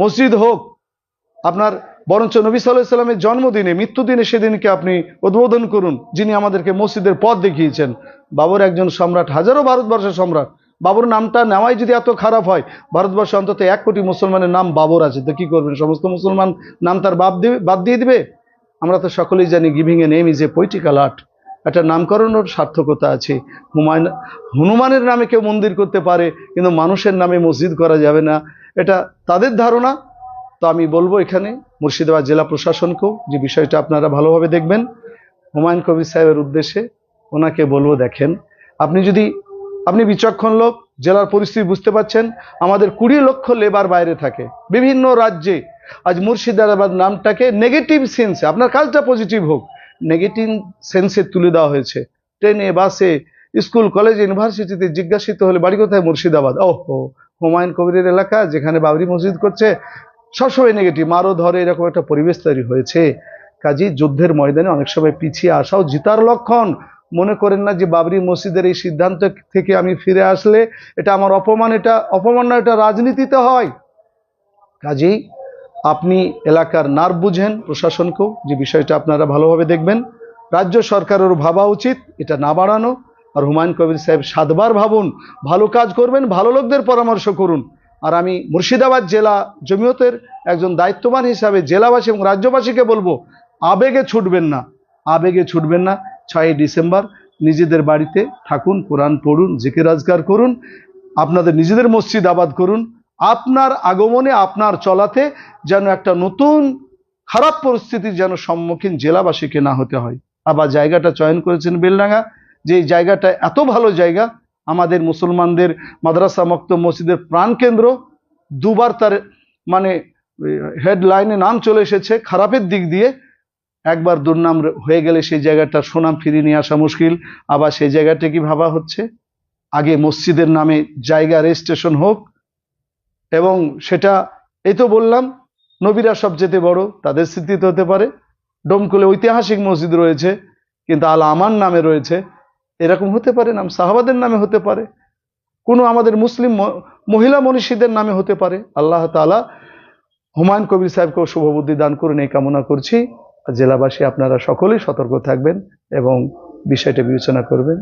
মসজিদ হোক, আপনার বরঞ্চ নবী সাল্লাহ সাল্লামের জন্মদিনে, মৃত্যুদিনে সেদিনকে আপনি উদ্বোধন করুন, যিনি আমাদেরকে মসজিদের পথ দেখিয়েছেন। বাবর একজন সম্রাট, হাজারো ভারতবর্ষের সম্রাট। বাবর নামটা নেওয়াই যদি এত খারাপ হয়, ভারতবর্ষে অন্তত এক কোটি মুসলমানের নাম বাবর আছে। তো কি করবেন? সমস্ত মুসলমান নাম তার বাদ দিবে, বাদ দিয়ে দিবে? আমরা তো সকলেই জানি giving a name is a political art. একটা নামকরণের সার্থকতা আছে। হুমায়ুন, হনুমানের নামে কেউ মন্দির করতে পারে, কিন্তু মানুষের নামে মসজিদ করা যাবে না। এটা তাদের ধারণা। তো আমি বলব এখানে মুর্শিদাবাদ জেলা প্রশাসনকেও যে বিষয়টা আপনারা ভালোভাবে দেখবেন। হুমায়ুন কবির সাহেবের উদ্দেশ্যে ওনাকে বলব দেখেন। আপনি যদি, আপনি বিচক্ষণ লোক, জেলার পরিস্থিতি বুঝতে পারছেন, আমাদের কুড়ি লক্ষ লেবার বাইরে থাকে, বিভিন্ন রাজ্যে। আজ মুর্শিদাবাদ নামটাকে নেগেটিভ সেন্সে আপনার কাজটা পজিটিভ হোক, নেগেটিভ সেন্সে তুলে দেওয়া হয়েছে। ট্রেনে, বাসে স্কুল, কলেজ, ইউনিভার্সিটিতে জিজ্ঞাসিত হলে, বাড়ি কোথায়? মুর্শিদাবাদ। ও হো হুমায়ুন কবিরের এলাকা, যেখানে বাবরি মসজিদ করছে। সবসময় নেগেটিভ মারও ধরে, এরকম একটা পরিবেশ তৈরি হয়েছে। কাজী, যুদ্ধের ময়দানে অনেক সময় পিছিয়ে আসাও জিতার লক্ষণ। মনে করেন না যে বাবরি মসজিদের এই সিদ্ধান্ত থেকে আমি ফিরে আসলে এটা আমার অপমান, এটা অপমান না এটা রাজনীতিতে হয়। কাজেই আপনি এলাকার নার্ভ বুঝেন প্রশাসনকেও, যে বিষয়টা আপনারা ভালোভাবে দেখবেন। রাজ্য সরকারেরও ভাবা উচিত, এটা না বাড়ানো। আর হুমায়ুন কবির সাহেব সাতবার ভাবুন, ভালো কাজ করবেন, ভালো লোকদের পরামর্শ করুন। আর আমি মুর্শিদাবাদ জেলা জমিয়তের একজন দায়িত্ববান হিসাবে জেলাবাসী এবং রাজ্যবাসীকে বলব, আবেগে ছুটবেন না। আবেগে ছুটবেন না। ছয়ই ডিসেম্বর, নিজেদের বাড়িতে থাকুন, কোরআন পড়ুন, জিকির রাজগার করুন, আপনাদের নিজেদের মসজিদ আবাদ করুন, আপনার আগমনে, আপনার চলাতে যেন একটা নতুন খারাপ পরিস্থিতির যেন সম্মুখীন জেলাবাসীকে না হতে হয়। আবার জায়গাটা চয়ন করেছেন বেলডাঙ্গা যে জায়গাটা এত ভালো জায়গা, আমাদের মুসলমানদের মাদ্রাসা মক্ত মসজিদের প্রাণকেন্দ্র দুবার তার মানে হেডলাইনে নাম চলে এসেছে খারাপের দিক দিয়ে। একবার দুর্নাম হয়ে গেলে সেই জায়গাটার সুনাম ফিরিয়ে নিয়ে আসা মুশকিল। আবার সেই জায়গাটা কি ভাবা হচ্ছে? আগে মসজিদের নামে জায়গা রেজিস্ট্রেশন হোক। এবং সেটা, এই তো বললাম, নবীরা সবচেয়ে বড়, তাদের স্মৃতিতে হতে পারে। ডোমকুলে ঐতিহাসিক মসজিদ রয়েছে, কিন্তু আল আমান নামে রয়েছে। এরকম হতে পারে, নাম সাহাবাদের নামে হতে পারে, কোনো আমাদের মুসলিম মহিলা মনীষীদের নামে হতে পারে। আল্লাহ তালা হুমায়ুন কবির সাহেবকেও শুভবুদ্ধি দান করুন, এই কামনা করছি। জেলাবাসী, আপনারা সকলেই সতর্ক থাকবেন এবং বিষয়টা বিবেচনা করবেন।